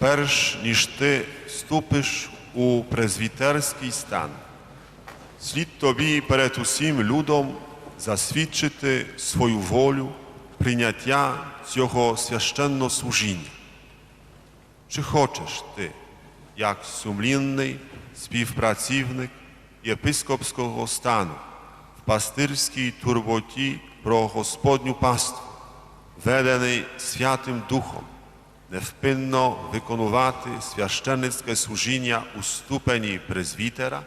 перш ніж ти вступиш у презвітерський стан, слід тобі перед усім людом засвідчити свою волю прийняття цього священного служіння. Чи хочеш ти, як сумлінний співпрацівник єпископського стану, в пастирській турботі про Господню паству, ведений Святим Духом, невпинно виконувати священницьке служіння у ступені презвітера?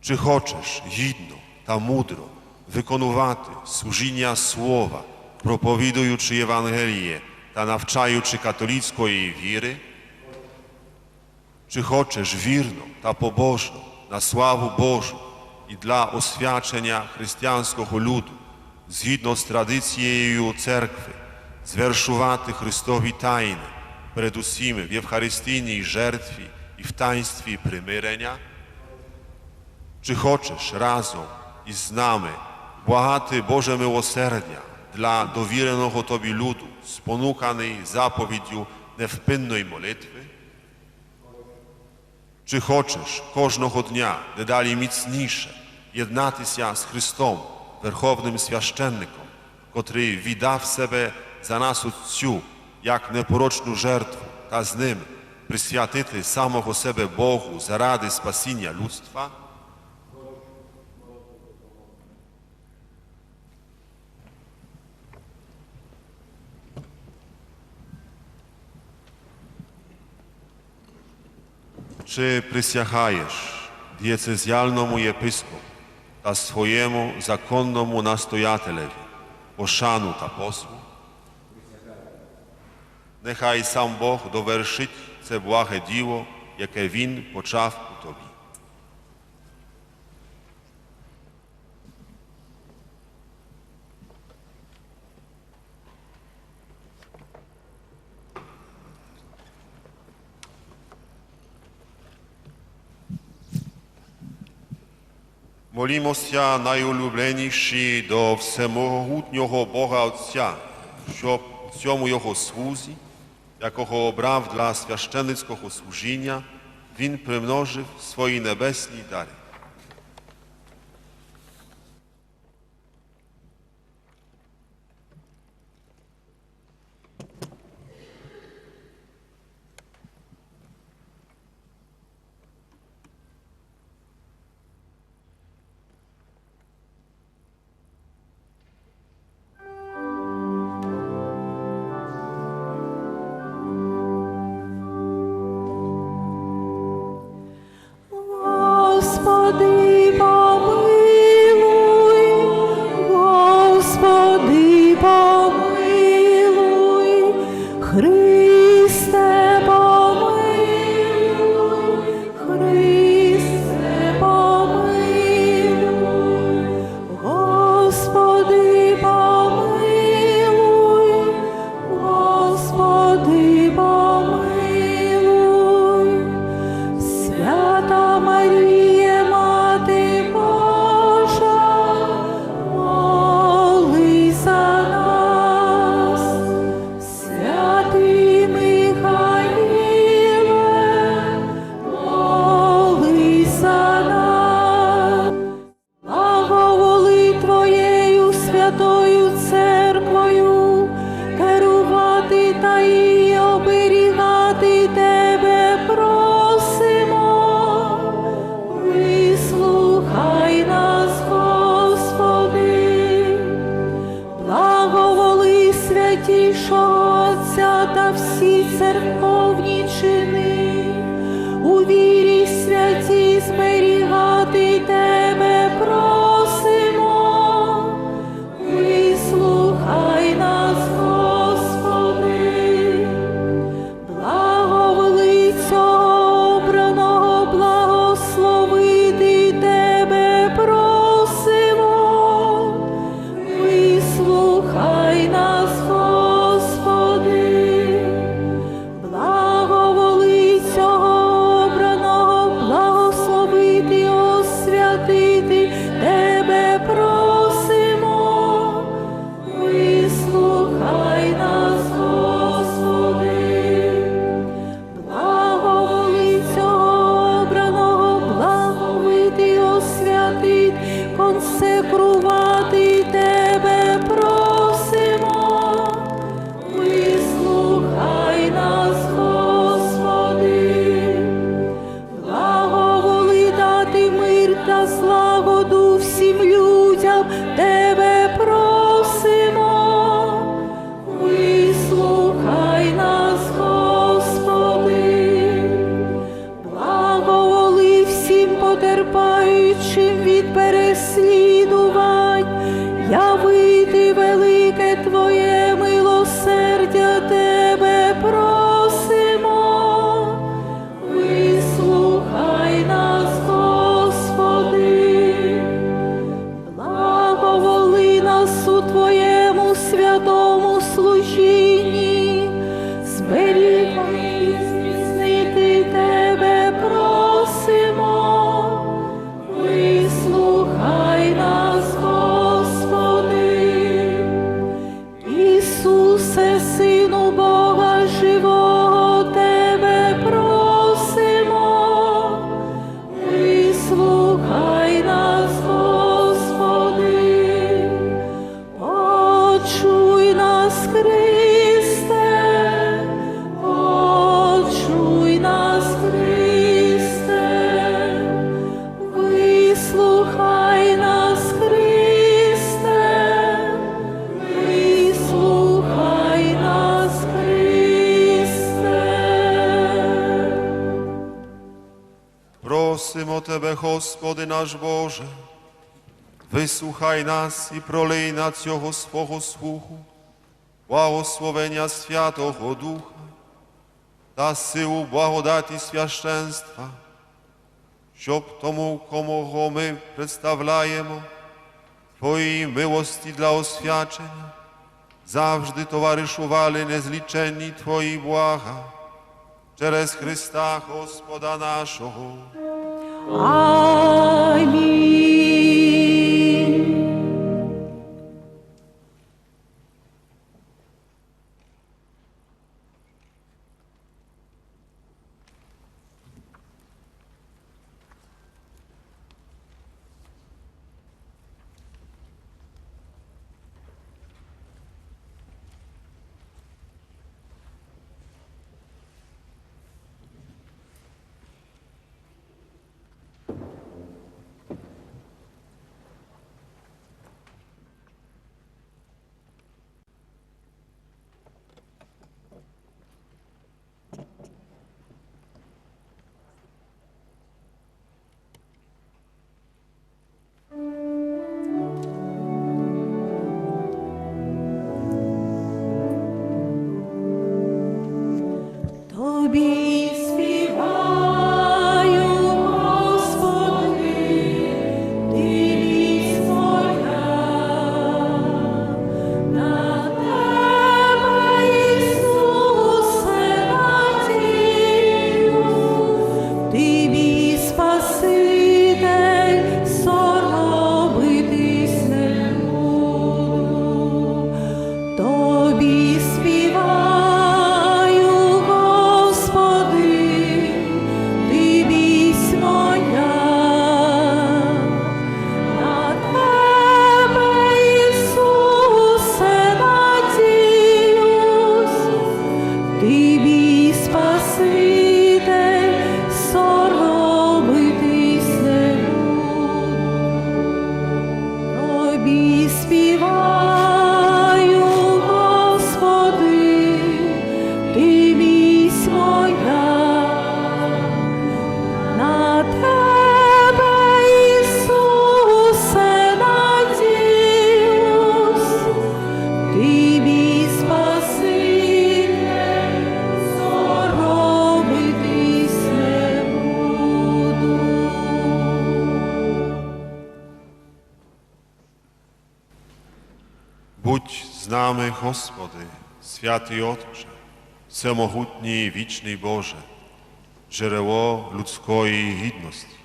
Чи хочеш гідно та мудро виконувати служіння слова, проповідуючи Євангеліє та навчаючи католицької віри? Чи хочеш вірно та побожно на славу Божу і для освячення християнського люду, згідно з традицією церкви, звершувати Христові тайни, передусім в Євхаристійній жертві і в таїнстві примирення? Чи хочеш разом із нами благати Боже милосердя для довіреного тобі люду, спонуканий заповіддю невпинної молитви? Чи хочеш кожного дня дедалі міцніше єднатися з Христом, Верховним священником, котрий віддав себе за нас Отцю як непорочну жертву та з ним присвятити самого себе Богу заради спасіння людства? Чи присягаєш дієцезіальному єпископу та своєму законному настоятелеві пошану та послу? Нехай сам Бог довершить це благе діло, яке Він почав у тобі. Молімося, найулюбленіші до всемогутнього Бога Отця, щоб в цьому Його слузі, якого обрав для священницького служіння, Він примножив свої небесні дари. Господи наш Боже, вислухай нас і пролий на цього свого слуху, благословення Святого Духа та силу благодаті священства, щоб тому, кому ми представляємо, Твоїй милості для освячення, завжди товаришували незліченні Твої блага через Христа Господа нашого. Ali нами, Господи, святий Отче, всемогутній і вічний Боже, джерело людської гідності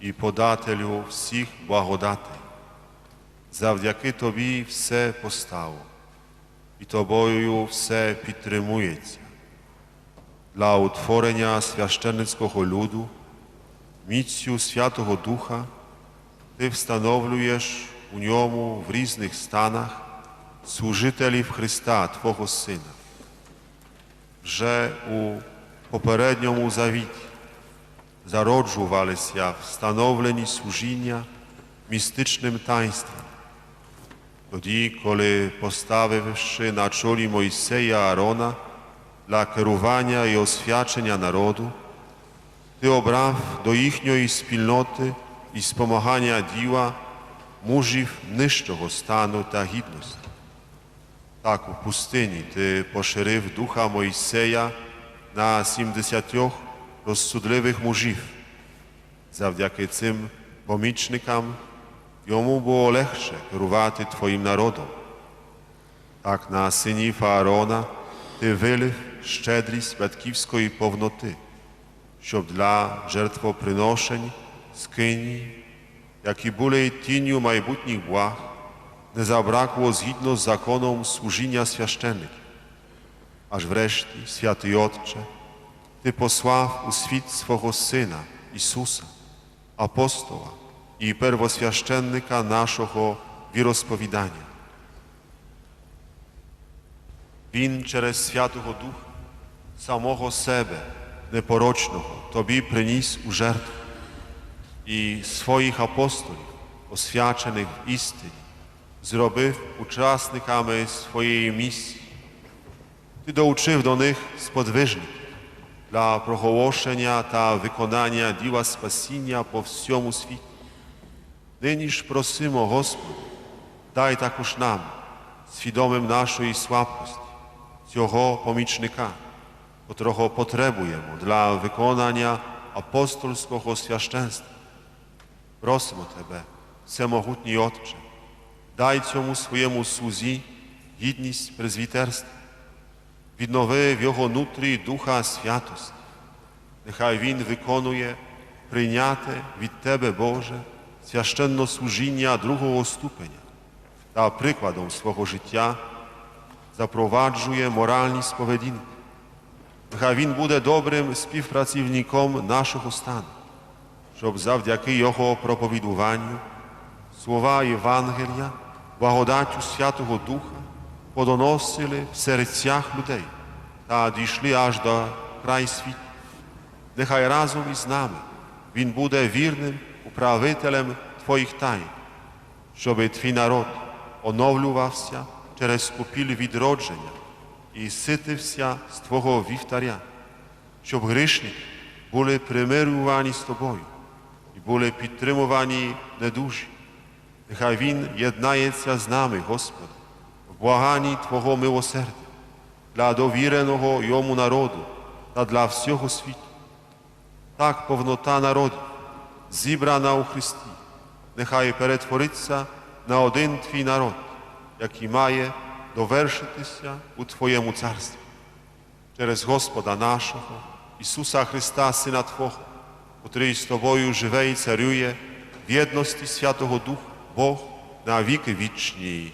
і подателю всіх благодатей. Завдяки Тобі все постало, і Тобою все підтримується. Для утворення священницького люду, міцю Святого Духа Ти встановлюєш у ньому в різних станах служителів Христа, Твого Сина. Вже у попередньому завіті зароджувалися встановлені служіння містичним таїнством. Тоді, коли поставивши на чолі Мойсея Аарона для керування і освячення народу, ти обрав до їхньої спільноти і спомагання діла мужів нижчого стану та гідності. Так у пустині ти поширив духа Мойсея на сімдесятьох розсудливих мужів. Завдяки цим помічникам йому було легше керувати твоїм народом. Так на синів Аарона ти вилив щедрість батьківської повноти, щоб для жертвоприношень, скині, які були тінню майбутніх благ, не забракло згідно з законом служіння священників. Аж врешті, святий Отче, Ти послав у світ свого Сина Ісуса, апостола і первосвященника нашого віросповідання. Він через Святого Духа самого себе непорочного тобі приніс у жертву і своїх апостолів, освячених істині, зробив учасниками своєї місії. Ти доучив до них сподвижників, dla проголошення та виконання діла спасіння по всьому світі. Нині ж просимо, Господи, дай також нам, свідомим нашої слабкості, цього помічника, котрого потребуємо для виконання апостольського священства. Просимо Тебе, всемогутній Отче, дай цьому своєму слузі гідність презвітерства, віднови в його нутрі Духа Святості. Нехай Він виконує прийняте від Тебе, Боже, священнослужіння другого ступеня та прикладом свого життя запроваджує моральність поведінки. Нехай Він буде добрим співпрацівником нашого стану, щоб завдяки Його проповідуванню слова Євангелія, благодаттю Святого Духа подоносили в серцях людей та дійшли аж до край світу. Нехай разом із нами Він буде вірним управителем Твоїх тайн, щоби Твій народ оновлювався через купіль відродження і ситився з Твого вівтаря, щоб грішники були примирювані з Тобою і були підтримувані недужі. Нехай Він єднається з нами, Господи, в благанні Твого милосердя для довіреного йому народу та для всього світу. Так повнота народів, зібрана у Христі, нехай перетвориться на один Твій народ, який має довершитися у Твоєму царстві. Через Господа нашого, Ісуса Христа, Сина Твого, котрий з Тобою живе і царює в єдності Святого Духа, Бог на віки вічні.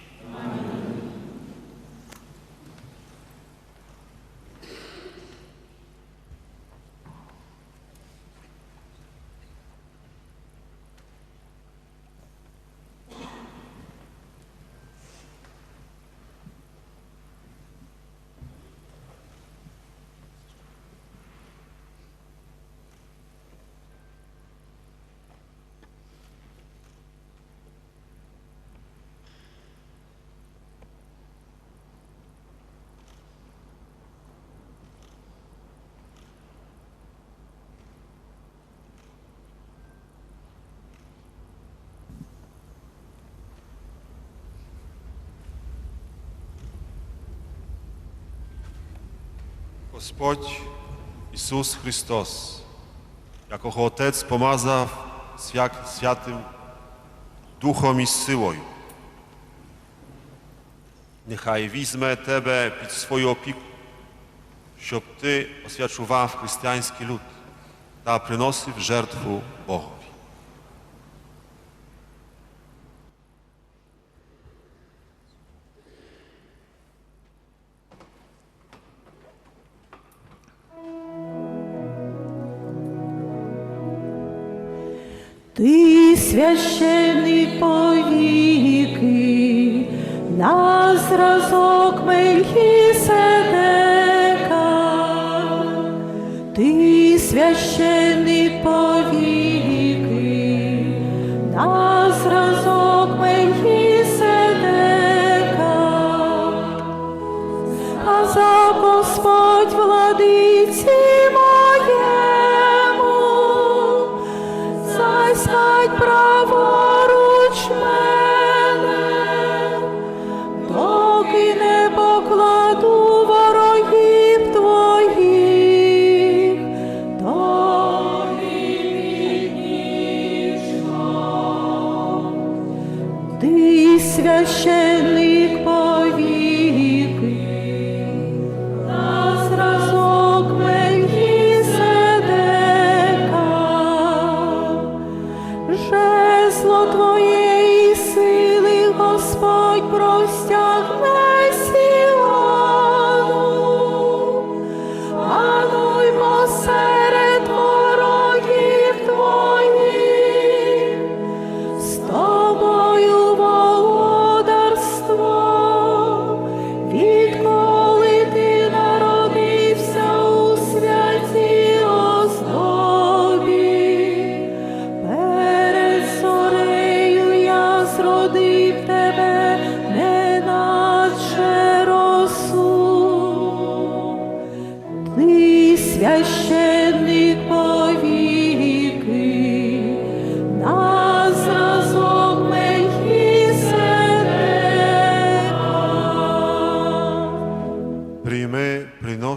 Господь Ісус Христос, якого Отець помазав свя- святим Духом і силою. Нехай візьме тебе під свою опіку, щоб ти освячував християнський люд та приносив жертву Богові. Ти священний повіки, на зразок Мельхіседека.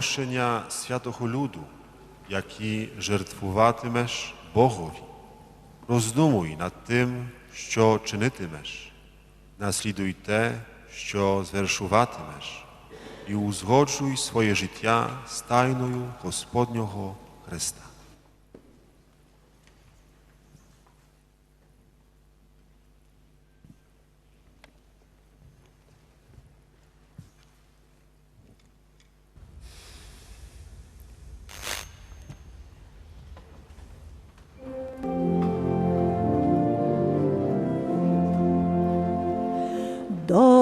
Приношення святого люду, які жертвуватимеш Богові. Роздумуй над тим, що чинитимеш. Наслідуй те, що звершуватимеш, і узгоджуй своє життя з тайною Господнього Христа.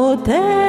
До тебе